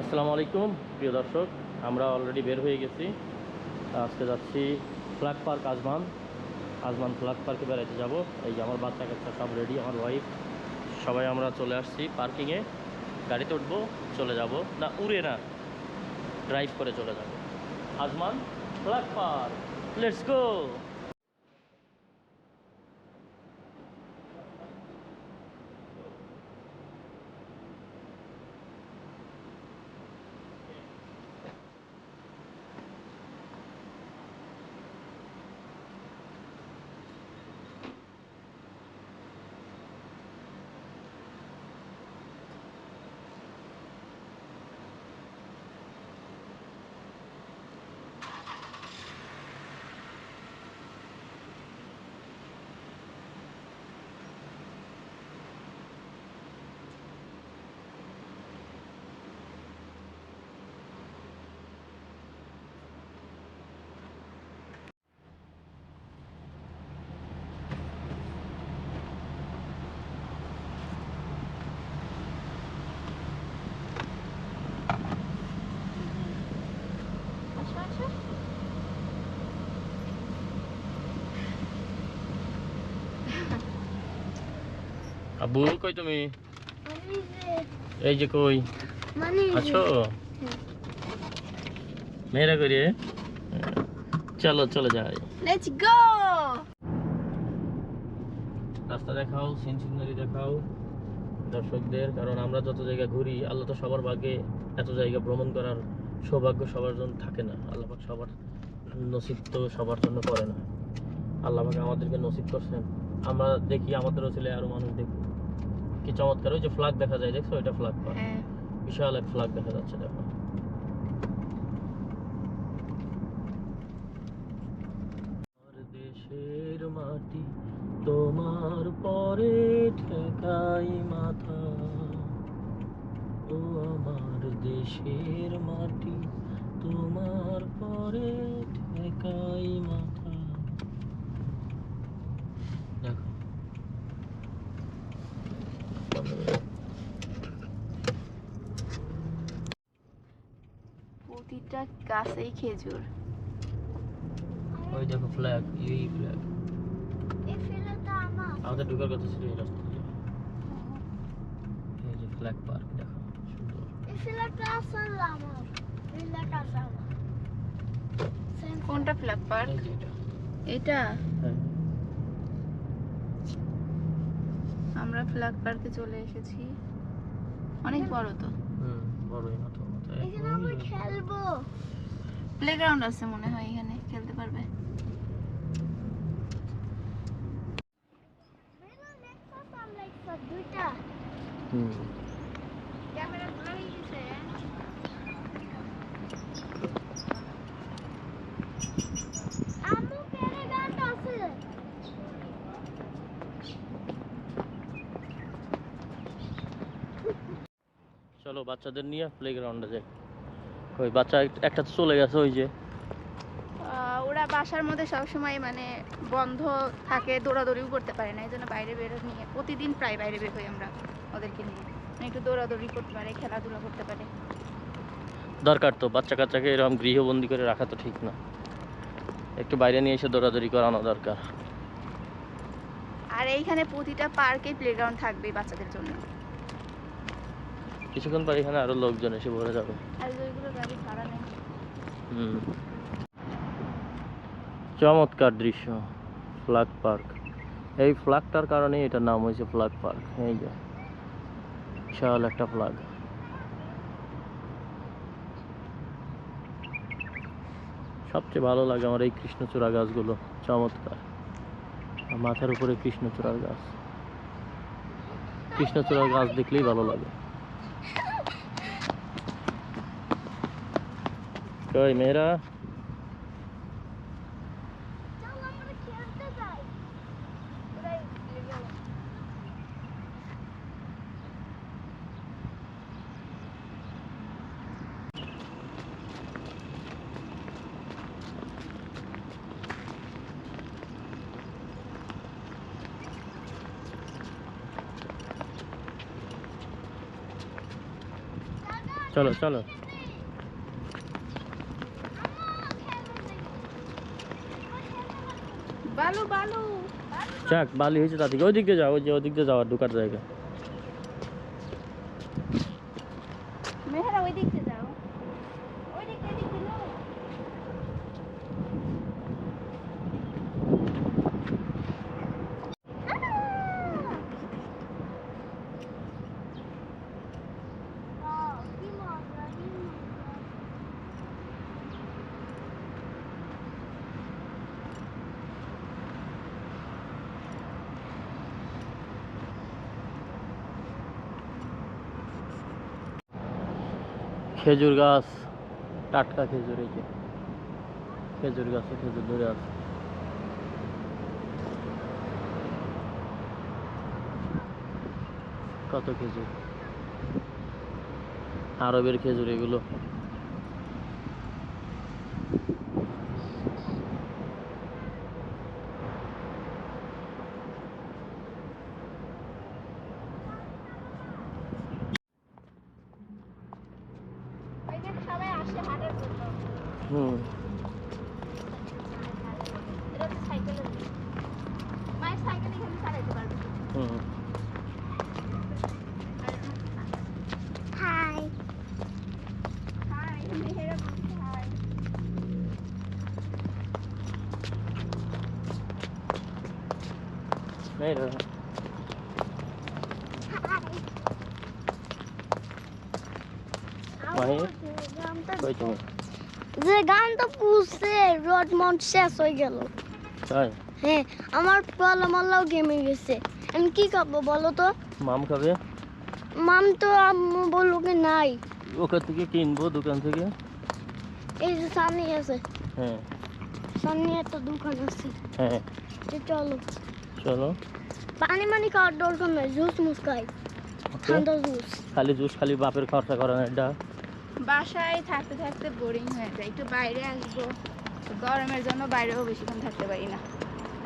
আসসালামু আলাইকুম, প্রিয় দর্শক, আমরা অলরেডি বের হয়ে গেছি। আজকে যাচ্ছি flag park Ajman. Ajman flag পার্কে বেড়াইতে যাব। এই যে আমার বাচ্চা কাচ্চা সব রেডি আমার ওয়াইফ সবাই আমরা চলে আসছি পার্কিংয়ে গাড়িতে উঠবো, চলে যাব। না, উড়ে না ড্রাইভ করে চলে যাব। Ajman flag park let's go আসো আসো কই তুমি? এই যে কই? আছো? মেয়েরা করি চলো চলে যাই। লেটস গো রাস্তা দেখাও দেখাও দর্শকদের কারণ আমরা যত জায়গা ঘুরি আল্লাহ তো সবার ভাগ্যে এত জায়গা ভ্রমণ করার সৌভাগ্য সবার জন্য থাকে না। আল্লাহ পাক সবার নসিব তো সবার জন্য করে না। আল্লাহ পাক আমাদেরকে নসিব করছেন। আমরা দেখি আমাদেরও ছেলে আরও মানুষ দেখি কি চমৎকার ওই যে ফ্ল্যাগ দেখা যায় দেখছ? ফ্ল্যাগ বিশাল এক ফ্ল্যাগ দেখা যাচ্ছে দেখো। দেশের মাটি তোমার পরে ঠেকাই মাথা। ও আমার দেশের মাটি তোমার পরে ঠেকাই মাথা দেখো প্রতিটা গাছেই খেজুর। ওই দেখো ফ্ল্যাগ এই ফ্ল্যাগ এই ফিলটা আমার। আমাদের ঢুকার কথা ছিল এই রাস্তা দিয়ে। এই যে ফ্ল্যাগ পার্ক দেখো সুন্দর। এই ফিলটা আসলে আমার। ফিলটা আসলে কোনটা ফ্ল্যাগ পার্ক এটা। হ্যাঁ। আমরা ফ্ল্যাগ পার্কে চলে এসেছি। অনেক বড় তো। হুম বড়ই মাথা মাথা এখানে আমরা খেলব। প্লেগ্রাউন্ড আছে মনে হয় এখানে খেলতে পারবে। হুম। ক্যামেরা ভালো হয়ে গেছে আম্মু কেড়ে গাছ আছে চলো বাচ্চাদের নিয়ে প্লেগ্রাউন্ডে যাই। ওই বাচ্চা একটা চলে গেছে ওই যে। ওরা বাসার মধ্যে সবসময় মানে বন্ধ থাকে দৌড়াদৌড়িও করতে পারে না এই জন্য বাইরে বের নিয়ে প্রতিদিন প্রায় বাইরে বের হই আমরা ওদেরকে নিয়ে। মানে একটু দৌড়াদৌড়ি করতে পারে খেলাধুলা করতে পারে। দরকার তো বাচ্চা কাচ্চাকে এরকম গৃহবন্দী করে রাখা তো ঠিক না। একটু বাইরে নিয়ে এসে দৌড়াদৌড়ি করানো দরকার। আর এইখানে প্রতিটা পার্কে প্লেগ্রাউন্ড থাকবে বাচ্চাদের জন্য। কিছুক্ষণ পর এখানে আরও লোকজন এসে ভরে যাবে। হুম। চমৎকার দৃশ্য ফ্ল্যাগ পার্ক। এই ফ্ল্যাগটার কারণে এটার নাম হয়েছে ফ্ল্যাগ পার্ক। এই যে বিশাল একটা ফ্ল্যাগ। সবচেয়ে ভালো লাগে আমার এই কৃষ্ণচূড়া গাছগুলো চমৎকার। মাথার উপরে কৃষ্ণচূড়ার গাছ। কৃষ্ণচূড়ার গাছ দেখলেই ভালো লাগে। Chơi mấy. বালু বালু। যাক, বালি হয়েছে তাদেরকে ওই দিক দিয়ে যাও, ওই যে ওই দিক দিয়ে যাওয়ার ঢুকার জায়গা মেহেরা ওই দিক দিয়ে যাও ওই দিক দিয়ে, এদিক দিয়ে নাও। খেজুর গাছ, টাটকা খেজুর এই যে। খেজুর গাছে খেজুর ধরে আছে। কত খেজুর? আরবের খেজুর এগুলো ওই যে সবাই আসে হাটের জন্য হুম এটা হচ্ছে সাইকেলের দিক। মায়ের সাইকেল এখানে চালাইতে পারবে যে গানটা পুষছে রড মাউন্ট শেষ হয়ে গেল। তাই? হ্যাঁ আমার পালা মাল্লাও গেমে গেছে। আমি কি খাব বলো তো? মাম খাবে? মাম তো আম্মু বলল কি নাই। ওখান থেকে কিনবো দোকান থেকে। এই যে সামনে আছে। হ্যাঁ। সামনে একটা দোকান আছে। হ্যাঁ। তো চলো। চলো। পানি মানি খাওয়ার দরকার নাই জুস মুস খাই। ঠান্ডা জুস। খালি জুস খালি বাপের খরচা করে না এটা। বাসায় থাকতে থাকতে বোরিং হয়ে যায়। একটু বাইরে আসব গরমের জন্য বাইরেও বেশিক্ষণ থাকতে পারি না।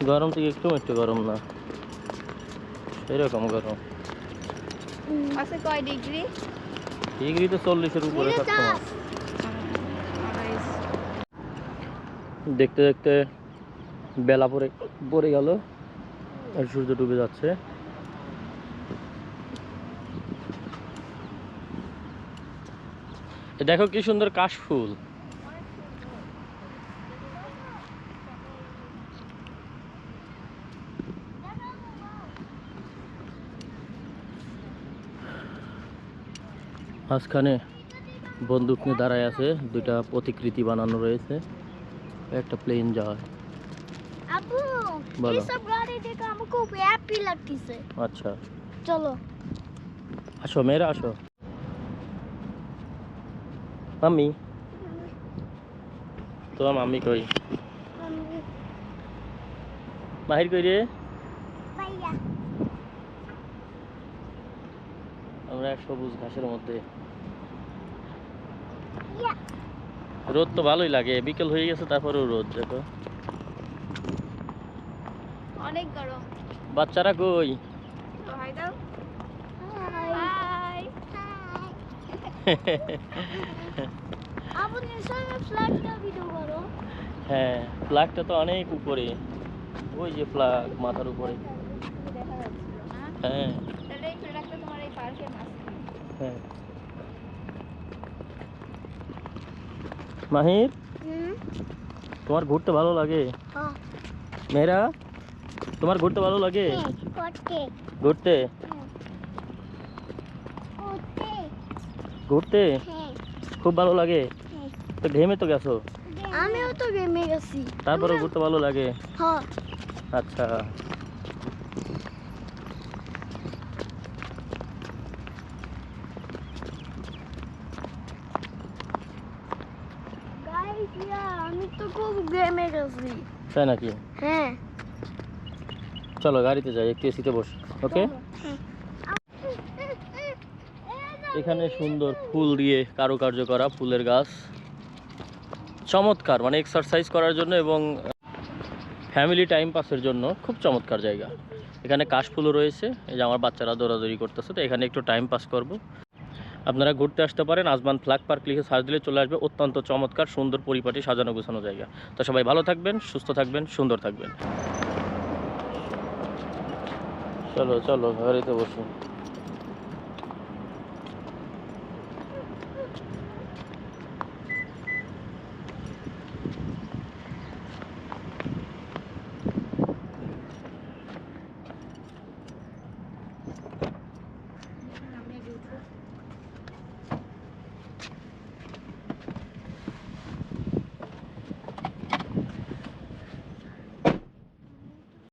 গরম থেকে একটু একটু গরম না। এরকম গরম। আছে কয় ডিগ্রি ডিগ্রি তো চল্লিশের উপরে দেখতে দেখতে বেলা পরে পড়ে গেল আর সূর্য ডুবে যাচ্ছে। দেখো কি সুন্দর কাশফুল মাঝখানে বন্দুক নিয়ে দাঁড়ায় আছে দুইটা প্রতিকৃতি বানানো রয়েছে একটা প্লেন যায় বলো। আচ্ছা। চলো। আসো মেয়েরা আসো। মাম্মি। তোমার মাম্মি কই? মাহির কই রে? আমরা এক সবুজ ঘাসের মধ্যে। রোদ তো ভালোই লাগে বিকেল হয়ে গেছে তারপরেও রোদ দেখো। অনেক গরম। বাচ্চারা কই তো হাই দাও হাই হাই আপু নিশ্চয়ই ফ্ল্যাগটা ভিডিও করো হ্যাঁ ফ্ল্যাগটা তো অনেক উপরে। ওই যে ফ্ল্যাগ মাথার উপরে। হ্যাঁ। হ্যাঁ। মাহির? তোমার ঘুরতে ভালো লাগে? হ্যাঁ। মেয়েরা? তোমার ঘুরতে ভালো লাগে? ঘুরতে করতে ঘুরতে? হ্যাঁ। খুব ভালো লাগে? হ্যাঁ। তো ঘেমে তো গেছো? আমিও তো গেমে গেছি। তারপরে ঘুরতে ভালো লাগে? হ্যাঁ। আচ্ছা। আমি তো খুব গেমে গেছি। তাই নাকি? হ্যাঁ। চলো গাড়িতে যাই একটু এসিতে বসি ওকে? হ্যাঁ। এখানে সুন্দর ফুল দিয়ে কারুকার্য করা ফুলের গাছ। চমৎকার মানে এক্সারসাইজ করার জন্য এবং ফ্যামিলি টাইম পাসের জন্য খুব চমৎকার জায়গা। এখানে কাশফুলও রয়েছে, এই যে আমার বাচ্চারা দৌড়াদৌড়ি করতেছে, তো এখানে একটু টাইম পাস করব। আপনারা ঘুরতে আসতে পারেন, আজমান ফ্ল্যাগ পার্ক লিখে সার্চ দিলে চলে আসবে, অত্যন্ত চমৎকার, সুন্দর পরিপাটি সাজানো গোছানো জায়গা। তো সবাই ভালো থাকবেন, সুস্থ থাকবেন, সুন্দর থাকবেন। চলো চলো, গাড়িতে বসুন।